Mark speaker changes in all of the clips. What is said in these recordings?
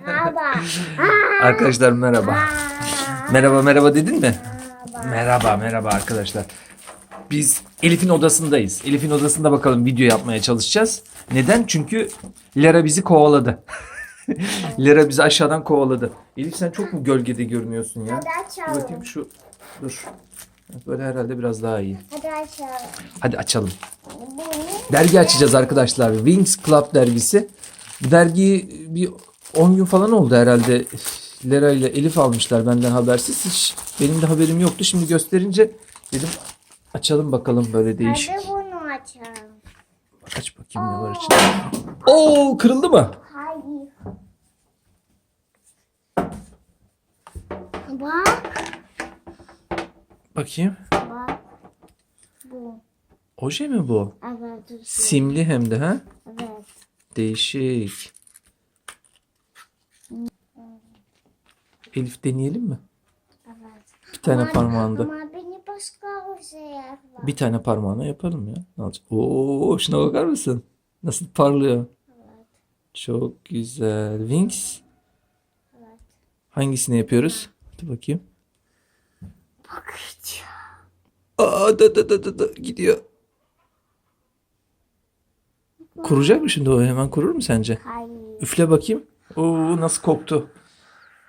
Speaker 1: Merhaba.
Speaker 2: Arkadaşlar merhaba. Merhaba merhaba dedin mi? Merhaba merhaba arkadaşlar. Biz Elif'in odasındayız. Elif'in odasında bakalım video yapmaya çalışacağız. Neden? Çünkü Lara bizi kovaladı. Lara bizi aşağıdan kovaladı. Elif sen çok mu gölgede görünüyorsun ya?
Speaker 1: Hadi açalım.
Speaker 2: bakayım şu. Dur. Böyle herhalde biraz daha iyi.
Speaker 1: Hadi açalım.
Speaker 2: Hadi açalım. Dergi açacağız arkadaşlar. Wings Club dergisi. Bu dergiyi bir 10 gün falan oldu herhalde. Lera ile Elif almışlar benden habersiz. Hiç benim de haberim yoktu. Şimdi gösterince dedim açalım bakalım böyle değişik.
Speaker 1: Hadi bunu açalım.
Speaker 2: Aç bakayım ne var içinde. Oo kırıldı mı?
Speaker 1: Hayır. Bak.
Speaker 2: Bakayım.
Speaker 1: Bak. Bu.
Speaker 2: Oje mi bu?
Speaker 1: Evet.
Speaker 2: Simli hem de ha?
Speaker 1: Evet.
Speaker 2: Değişik. Elif deneyelim mi?
Speaker 1: Evet.
Speaker 2: Bir tane
Speaker 1: Ama-
Speaker 2: parmağında.
Speaker 1: Ama beni başka bir şey yapma.
Speaker 2: Bir tane parmağına yapalım ya. Ne olacak? Oo, şuna bakar mısın? Nasıl parlıyor? Çok güzel. Wings.
Speaker 1: Evet.
Speaker 2: Hangisini yapıyoruz? Dur bakayım.
Speaker 1: Bakacağım.
Speaker 2: Aa da da da da da gidiyor. Kuracak mı şimdi o? Hemen kurur mu sence?
Speaker 1: Hayır.
Speaker 2: Üfle bakayım. Oo nasıl koktu.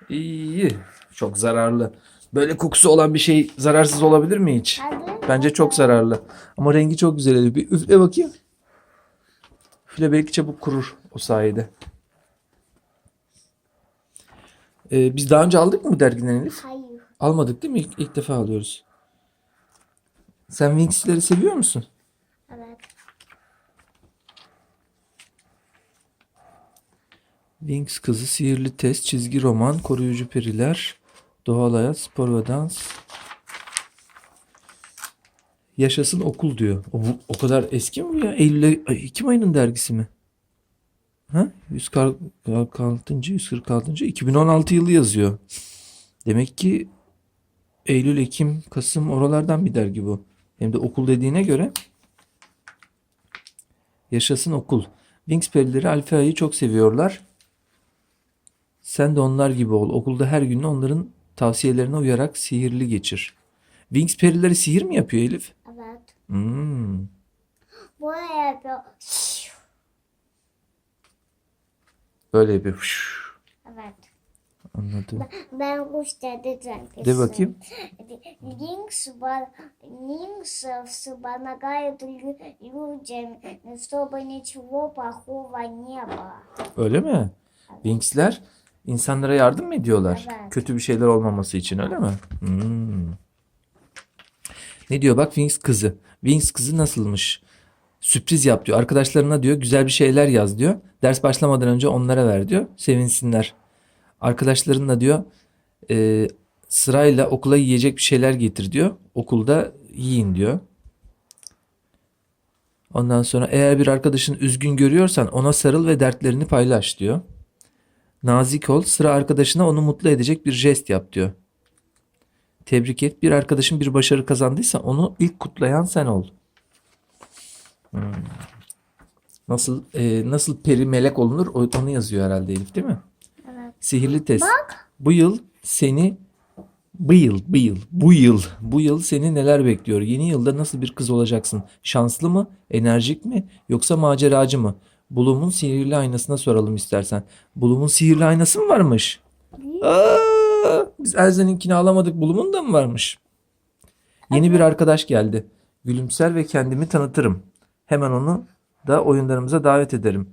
Speaker 2: İyi. Çok zararlı. Böyle kokusu olan bir şey zararsız olabilir mi hiç? Bence çok zararlı. Ama rengi çok güzel. Bir üfle bakayım. Üfle belki çabuk kurur o sayede. Ee, biz daha önce aldık mı dergiden Elif?
Speaker 1: Hayır.
Speaker 2: Almadık değil mi? İlk, ilk defa alıyoruz. Sen Wings'leri seviyor musun?
Speaker 1: Evet.
Speaker 2: Wings kızı, sihirli test, çizgi roman, koruyucu periler, doğal hayat, spor ve dans. Yaşasın okul diyor. O, bu- o kadar eski mi ya? Eylül, Ekim ayının dergisi mi? Ha? 146. 146. 2016 yılı yazıyor. Demek ki Eylül, Ekim, Kasım oralardan bir dergi bu. Hem de okul dediğine göre Yaşasın okul. Wings perileri Alfa'yı çok seviyorlar. Sen de onlar gibi ol. Okulda her gün onların tavsiyelerine uyarak sihirli geçir. Wings perileri sihir mi yapıyor Elif?
Speaker 1: Evet.
Speaker 2: Hmm.
Speaker 1: Böyle yapıyor.
Speaker 2: Böyle yapıyor. Fış.
Speaker 1: Evet.
Speaker 2: Anladım.
Speaker 1: Ben kuş dedim.
Speaker 2: De bakayım.
Speaker 1: Линкс, ба- Линкс помогает лю- людям, чтобы ничего плохого не было.
Speaker 2: Öyle mi? Wings'ler insanlara yardım mı ediyorlar?
Speaker 1: Evet.
Speaker 2: Kötü bir şeyler olmaması için öyle mi? Hmm. Ne diyor bak Wings kızı. Wings kızı nasılmış? Sürpriz yap diyor. Arkadaşlarına diyor güzel bir şeyler yaz diyor. Ders başlamadan önce onlara ver diyor. Sevinsinler. Arkadaşlarınla diyor e, sırayla okula yiyecek bir şeyler getir diyor. Okulda yiyin diyor. Ondan sonra eğer bir arkadaşın üzgün görüyorsan ona sarıl ve dertlerini paylaş diyor. Nazik ol, sıra arkadaşına onu mutlu edecek bir jest yap diyor. Tebrik et. Bir arkadaşın bir başarı kazandıysa onu ilk kutlayan sen ol. Hmm. Nasıl e, nasıl peri melek olunur onu yazıyor herhalde Elif değil mi?
Speaker 1: Evet.
Speaker 2: Sihirli test. Bu yıl seni bu yıl, bu yıl, bu yıl, bu yıl seni neler bekliyor? Yeni yılda nasıl bir kız olacaksın? Şanslı mı, enerjik mi, yoksa maceracı mı? Bulum'un sihirli aynasına soralım istersen. Bulum'un sihirli aynası mı varmış? Aa, biz Elza'ninkini alamadık. Bulum'un da mı varmış? Yeni bir arkadaş geldi. Gülümser ve kendimi tanıtırım. Hemen onu da oyunlarımıza davet ederim.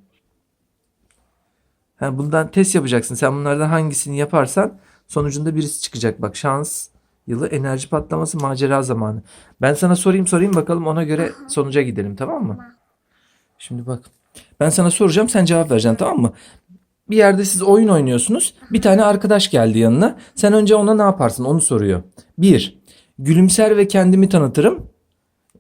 Speaker 2: Ha, bundan test yapacaksın. Sen bunlardan hangisini yaparsan sonucunda birisi çıkacak. Bak şans yılı, enerji patlaması, macera zamanı. Ben sana sorayım sorayım bakalım ona göre sonuca gidelim tamam mı? Şimdi bak. Ben sana soracağım sen cevap vereceksin tamam mı? Bir yerde siz oyun oynuyorsunuz. Bir tane arkadaş geldi yanına. Sen önce ona ne yaparsın onu soruyor. Bir, gülümser ve kendimi tanıtırım.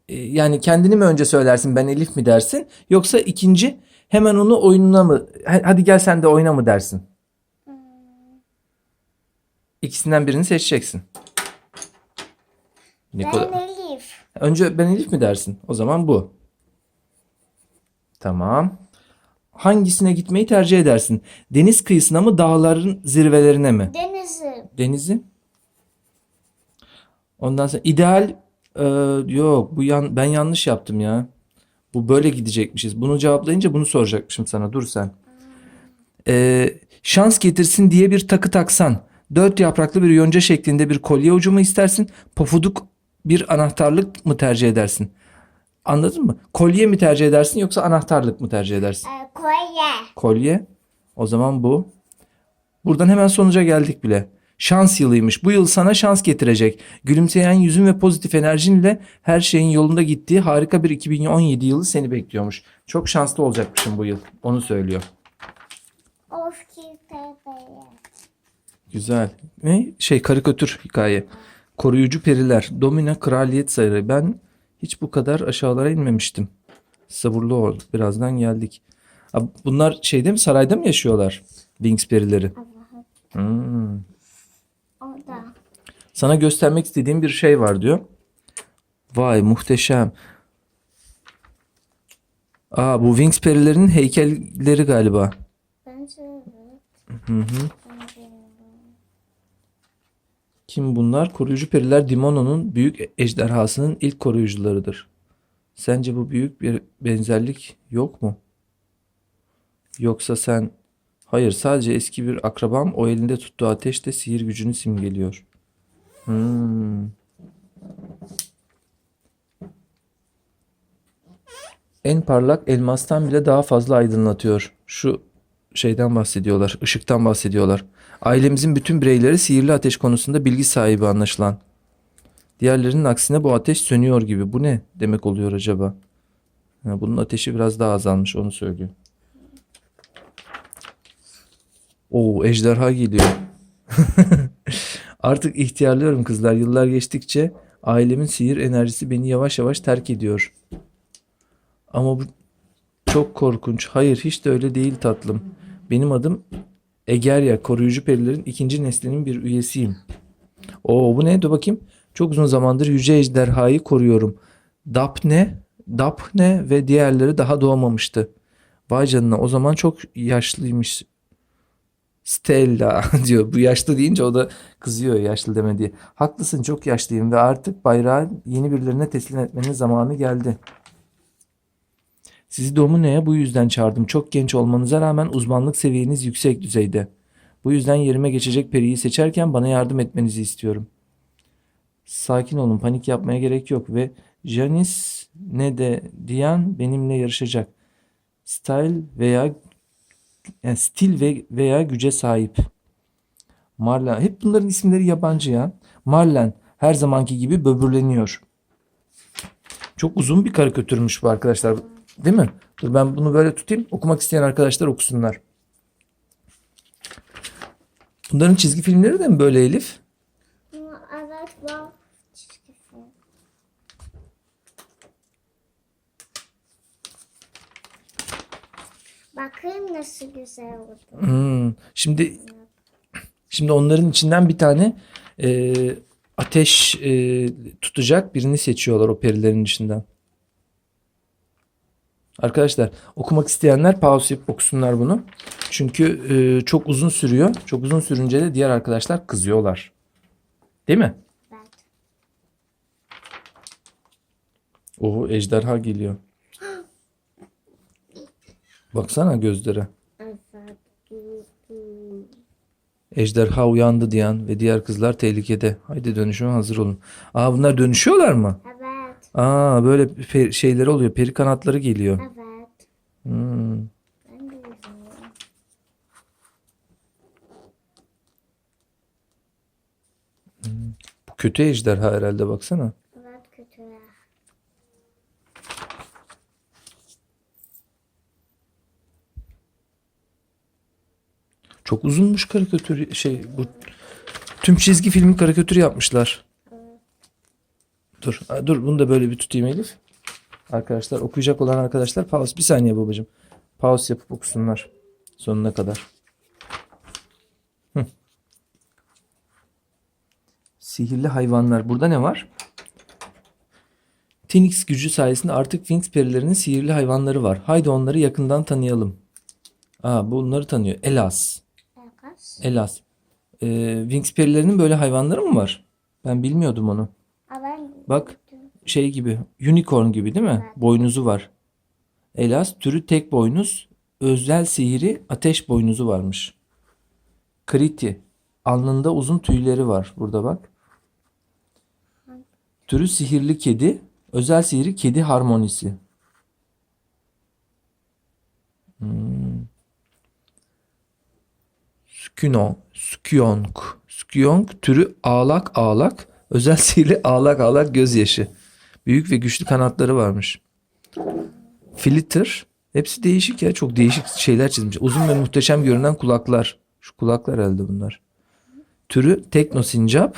Speaker 2: Ee, Yani kendini mi önce söylersin ben Elif mi dersin? Yoksa ikinci hemen onu oyununa mı "Ha- hadi gel sen de oyna mı dersin? İkisinden birini seçeceksin. Nikola-
Speaker 1: Ben Elif.
Speaker 2: Önce ben Elif mi dersin? O zaman bu. Tamam. hangisine gitmeyi tercih edersin? Deniz kıyısına mı, dağların zirvelerine mi?
Speaker 1: Denizi.
Speaker 2: Denizi. Ondan sonra ideal e, yok bu yan, ben yanlış yaptım ya. Bu böyle gidecekmişiz. Bunu cevaplayınca bunu soracakmışım sana. Dur sen. E, şans getirsin diye bir takı taksan. Dört yapraklı bir yonca şeklinde bir kolye ucu mu istersin? Pofuduk bir anahtarlık mı tercih edersin? Anladın mı? Kolye mi tercih edersin yoksa anahtarlık mı tercih edersin?
Speaker 1: Ee, kolye.
Speaker 2: Kolye. O zaman bu. Buradan hemen sonuca geldik bile. Şans yılıymış. Bu yıl sana şans getirecek. Gülümseyen yüzün ve pozitif enerjinle her şeyin yolunda gittiği harika bir 2017 yılı seni bekliyormuş. Çok şanslı olacakmışım bu yıl. Onu söylüyor.
Speaker 1: Of.
Speaker 2: Güzel. Ne? Şey karikatür hikaye. Koruyucu periler. Domina kraliyet sarayı. Ben hiç bu kadar aşağılara inmemiştim. Sabırlı ol. Birazdan geldik. Abi bunlar şeyde mi sarayda mı yaşıyorlar? Winx perileri. Hmm.
Speaker 1: O da.
Speaker 2: Sana göstermek istediğim bir şey var diyor. Vay muhteşem. Aa bu Winx perilerinin heykelleri galiba.
Speaker 1: Bence evet.
Speaker 2: Hı hı. Kim bunlar? Koruyucu periler Dimono'nun büyük ejderhasının ilk koruyucularıdır. Sence bu büyük bir benzerlik yok mu? Yoksa sen... Hayır sadece eski bir akrabam o elinde tuttuğu ateşte sihir gücünü simgeliyor. Hmm. En parlak elmastan bile daha fazla aydınlatıyor. Şu şeyden bahsediyorlar, ışıktan bahsediyorlar. Ailemizin bütün bireyleri sihirli ateş konusunda bilgi sahibi anlaşılan. Diğerlerinin aksine bu ateş sönüyor gibi. Bu ne demek oluyor acaba? Ha, bunun ateşi biraz daha azalmış onu söylüyor. Oo ejderha geliyor. Artık ihtiyarlıyorum kızlar. Yıllar geçtikçe ailemin sihir enerjisi beni yavaş yavaş terk ediyor. Ama bu çok korkunç. Hayır hiç de öyle değil tatlım. Benim adım Egerya. Koruyucu perilerin ikinci neslinin bir üyesiyim. Oo bu ne? Dur bakayım. Çok uzun zamandır yüce ejderhayı koruyorum. Dapne, Dapne ve diğerleri daha doğmamıştı. Vay canına o zaman çok yaşlıymış. Stella diyor. Bu yaşlı deyince o da kızıyor yaşlı deme diye. Haklısın çok yaşlıyım ve artık bayrağı yeni birilerine teslim etmenin zamanı geldi. Sizi Domine'ye bu yüzden çağırdım. Çok genç olmanıza rağmen uzmanlık seviyeniz yüksek düzeyde. Bu yüzden yerime geçecek periyi seçerken bana yardım etmenizi istiyorum. Sakin olun, panik yapmaya gerek yok ve Janice ne de Diane benimle yarışacak. Style veya yani stil ve veya güce sahip. Marlen. Hep bunların isimleri yabancı ya. Marlen her zamanki gibi böbürleniyor. Çok uzun bir karikatürmüş bu arkadaşlar. Değil mi? Dur ben bunu böyle tutayım. Okumak isteyen arkadaşlar okusunlar. Bunların çizgi filmleri de mi böyle Elif?
Speaker 1: Evet var. Çizgi film. Bakayım nasıl güzel oldu.
Speaker 2: Hmm. Şimdi şimdi onların içinden bir tane e, ateş e, tutacak birini seçiyorlar o perilerin içinden. Arkadaşlar okumak isteyenler pause yapıp okusunlar bunu. Çünkü e, çok uzun sürüyor. Çok uzun sürünce de diğer arkadaşlar kızıyorlar. Değil mi?
Speaker 1: Evet.
Speaker 2: O ejderha geliyor. Baksana gözlere. Ejderha uyandı diyen ve diğer kızlar tehlikede. Haydi dönüşüme hazır olun. Aa bunlar dönüşüyorlar mı? Aa böyle pe- şeyleri oluyor. Peri kanatları geliyor.
Speaker 1: Evet.
Speaker 2: Hmm.
Speaker 1: Ben de izliyorum.
Speaker 2: Bu kötü ejderha herhalde baksana.
Speaker 1: Evet kötü.
Speaker 2: Çok uzunmuş karikatür şey bu tüm çizgi filmi karikatür yapmışlar. Dur, dur bunu da böyle bir tutayım Elif. Arkadaşlar okuyacak olan arkadaşlar pause bir saniye babacığım. Pause yapıp okusunlar sonuna kadar. Hı. Sihirli hayvanlar. Burada ne var? Phoenix gücü sayesinde artık Winx perilerinin sihirli hayvanları var. Haydi onları yakından tanıyalım. Aa bunları tanıyor. Elas.
Speaker 1: Elas.
Speaker 2: Elas. Ee, Wings perilerinin böyle hayvanları mı var? Ben bilmiyordum onu. Bak şey gibi unicorn gibi değil mi? Boynuzu var. Elas türü tek boynuz, özel sihiri ateş boynuzu varmış. Kriti alnında uzun tüyleri var burada bak. Türü sihirli kedi, özel sihiri kedi harmonisi. Hmm. Sküno, skiyonk. Skiyonk türü ağlak ağlak, özel sihirli ağlak ağlak gözyaşı. Büyük ve güçlü kanatları varmış. Flitter. Hepsi değişik ya. Çok değişik şeyler çizmiş. Uzun ve muhteşem görünen kulaklar. Şu kulaklar herhalde bunlar. Türü tekno sincap.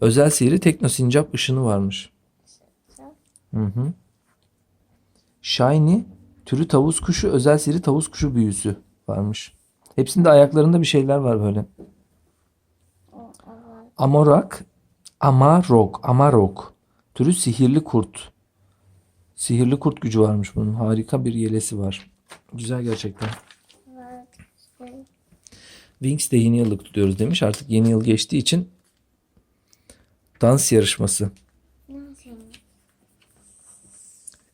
Speaker 2: Özel sihiri tekno sincap ışını varmış. Hı hı. Shiny. Türü tavus kuşu. Özel sihiri tavus kuşu büyüsü varmış. Hepsinde ayaklarında bir şeyler var böyle. Amorak. Amarok. Amarok. Türü sihirli kurt. Sihirli kurt gücü varmış bunun. Harika bir yelesi var. Güzel gerçekten. Wings de yeni yıllık tutuyoruz demiş. Artık yeni yıl geçtiği için dans yarışması.
Speaker 1: Nasıl?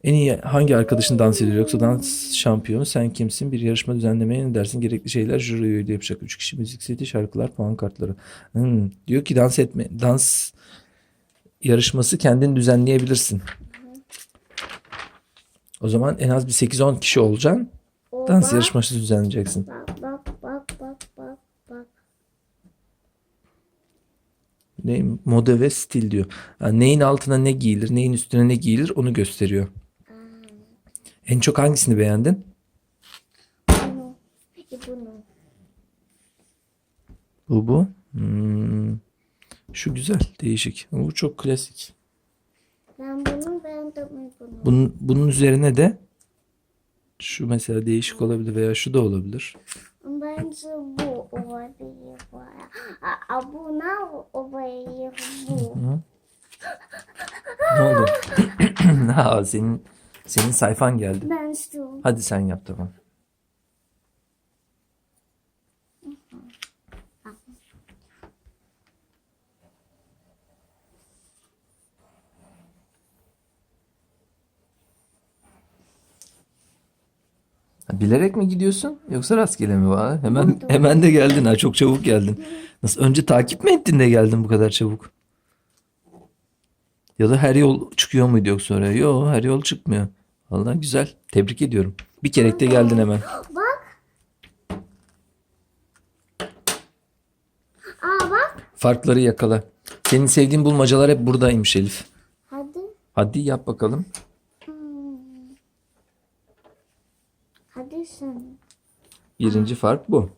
Speaker 2: En iyi hangi arkadaşın dans ediyor yoksa dans şampiyonu sen kimsin? Bir yarışma düzenlemeye ne dersin? Gerekli şeyler jüri üyeliği yapacak. Üç kişi müzik seti, şarkılar, puan kartları. Hmm, Diyor ki dans etme. Dans yarışması kendin düzenleyebilirsin. O zaman en az bir 8-10 kişi olacaksın. Dans yarışması düzenleyeceksin.
Speaker 1: Bak bak bak bak bak bak.
Speaker 2: Ne, moda ve stil diyor. Yani neyin altına ne giyilir, neyin üstüne ne giyilir onu gösteriyor. En çok hangisini beğendin?
Speaker 1: Bunu. Bunu.
Speaker 2: Bu bu. Hmm. Şu güzel, değişik. Bu çok klasik.
Speaker 1: Ben bunu beğendim bunu.
Speaker 2: Bunun, bunun üzerine de şu mesela değişik olabilir veya şu da olabilir.
Speaker 1: Bence bu olabilir. a buna olabilir bu.
Speaker 2: Ne oldu? ha, senin senin sayfan geldi.
Speaker 1: Ben şu.
Speaker 2: Hadi sen yap tamam. Bilerek mi gidiyorsun yoksa rastgele mi var? Hemen hemen de geldin ha çok çabuk geldin. Nasıl önce takip mi ettin de geldin bu kadar çabuk? Ya da her yol çıkıyor muydu yoksa oraya? Yok her yol çıkmıyor. Vallahi güzel. Tebrik ediyorum. Bir kerekte geldin hemen.
Speaker 1: Bak. Aa bak.
Speaker 2: Farkları yakala. Senin sevdiğin bulmacalar hep buradaymış Elif.
Speaker 1: Hadi.
Speaker 2: Hadi yap bakalım.
Speaker 1: Hmm. Hadi sen.
Speaker 2: Birinci fark bu.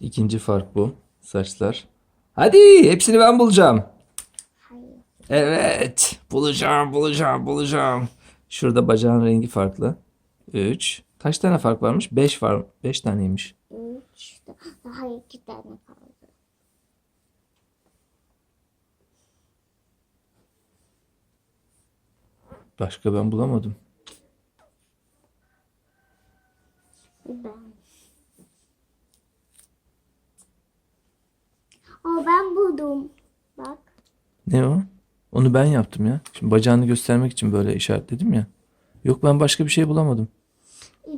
Speaker 2: İkinci fark bu. Saçlar. Hadi hepsini ben bulacağım. Evet. Bulacağım, bulacağım, bulacağım. Şurada bacağın rengi farklı. 3. Kaç tane fark varmış? 5 var. 5 taneymiş.
Speaker 1: Üç. Daha iki tane kaldı.
Speaker 2: Başka ben bulamadım.
Speaker 1: Ben. Aa ben buldum. Bak.
Speaker 2: Ne o? Onu ben yaptım ya. Şimdi bacağını göstermek için böyle işaretledim ya. Yok ben başka bir şey bulamadım.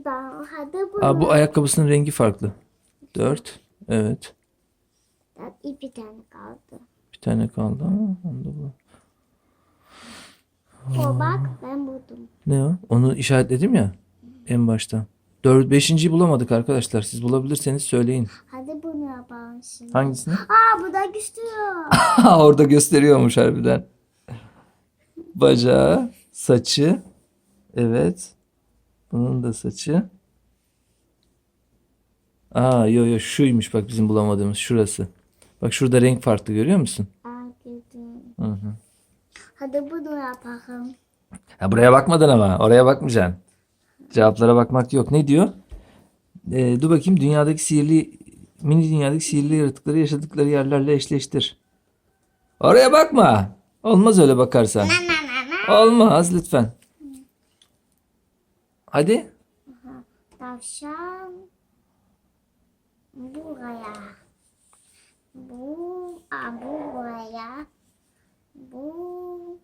Speaker 1: Ben hadi bunu.
Speaker 2: Aa, bu ayakkabısının rengi farklı. 4. Evet.
Speaker 1: Bir tane kaldı.
Speaker 2: Bir tane kaldı. Aa, onu da bul-
Speaker 1: O bak ben buldum.
Speaker 2: Ne o? Onu işaretledim ya en başta. 4 5.yi bulamadık arkadaşlar. Siz bulabilirseniz söyleyin.
Speaker 1: Hadi bunu yapalım şimdi.
Speaker 2: Hangisini?
Speaker 1: Aa bu da güçlü.
Speaker 2: Orada gösteriyormuş harbiden. Bacağı, saçı. Evet. Bunun da saçı. Aa yo yo şuymuş bak bizim bulamadığımız şurası. Bak şurada renk farklı görüyor musun? Hı hı.
Speaker 1: Hadi bunu yapalım.
Speaker 2: Ha, buraya bakmadın ama. Oraya bakmayacaksın. Cevaplara bakmak yok. Ne diyor? Ee, dur bakayım. Dünyadaki sihirli mini dünyadaki sihirli yaratıkları yaşadıkları yerlerle eşleştir. Oraya bakma. Olmaz öyle bakarsan. Olmaz lütfen. Hadi.
Speaker 1: Tavşan buraya. Bu, a, bu buraya. Bu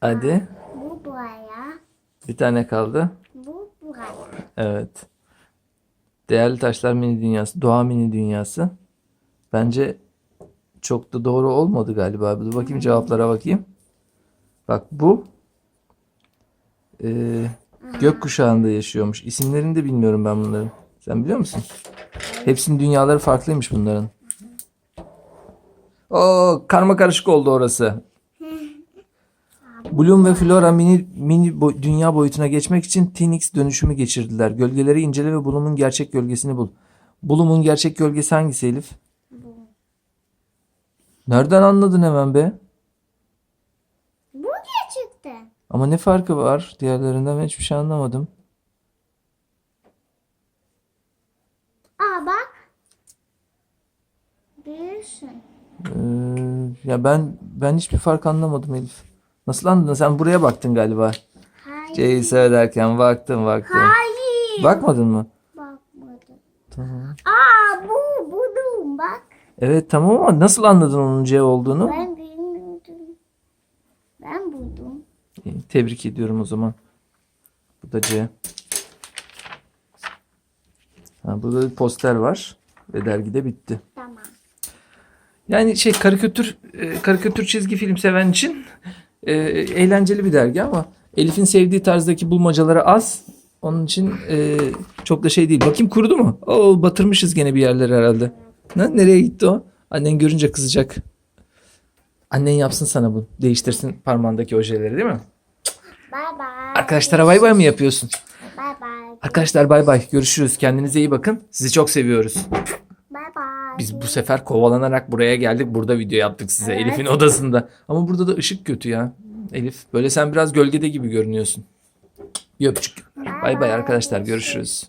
Speaker 2: Hadi.
Speaker 1: bu buraya.
Speaker 2: Bir tane kaldı.
Speaker 1: Bu buraya.
Speaker 2: Evet. Değerli Taşlar Mini Dünyası, Doğa Mini Dünyası. Bence çok da doğru olmadı galiba. Dur bakayım cevaplara bakayım. Bak bu eee gökkuşağında yaşıyormuş. İsimlerini de bilmiyorum ben bunların. Sen biliyor musun? Hepsinin dünyaları farklıymış bunların. Oo, karma karışık oldu orası. Bloom ve Flora mini mini bo- dünya boyutuna geçmek için Tinix dönüşümü geçirdiler. Gölgeleri incele ve Bloom'un gerçek gölgesini bul. Bloom'un gerçek gölgesi hangisi Elif? Nereden anladın hemen be?
Speaker 1: Bu gerçekten.
Speaker 2: Ama ne farkı var diğerlerinden ben hiçbir şey anlamadım.
Speaker 1: Aa bak. Büyüsün.
Speaker 2: Ee, ya ben ben hiçbir fark anlamadım Elif. Nasıl anladın? Sen buraya baktın galiba.
Speaker 1: Hayır.
Speaker 2: Şeyi söylerken baktın baktın.
Speaker 1: Hayır.
Speaker 2: Bakmadın mı?
Speaker 1: Bakmadım.
Speaker 2: Tamam.
Speaker 1: Aa.
Speaker 2: Evet tamam ama nasıl anladın onun C olduğunu?
Speaker 1: Ben bilmiyordum. Ben buldum.
Speaker 2: İyi, Tebrik ediyorum o zaman. Bu da C. Ha, burada bir poster var ve dergide bitti.
Speaker 1: Tamam.
Speaker 2: Yani şey karikatür e, karikatür çizgi film seven için e, eğlenceli bir dergi ama Elif'in sevdiği tarzdaki bulmacaları az. Onun için e, çok da şey değil. Bakayım kurudu mu? Oo batırmışız gene bir yerlere herhalde. Ne, nereye gitti o? Annen görünce kızacak. Annen yapsın sana bu. Değiştirsin parmağındaki ojeleri değil mi?
Speaker 1: Bye bye.
Speaker 2: Arkadaşlara bay bay mı yapıyorsun?
Speaker 1: Bye bye.
Speaker 2: Arkadaşlar bay bay. Görüşürüz. Kendinize iyi bakın. Sizi çok seviyoruz.
Speaker 1: Bye bye.
Speaker 2: Biz bu sefer kovalanarak buraya geldik. Burada video yaptık size.
Speaker 1: Evet.
Speaker 2: Elif'in odasında. Ama burada da ışık kötü ya. Elif böyle sen biraz gölgede gibi görünüyorsun. Bir öpücük. Bay bay arkadaşlar. Görüşürüz.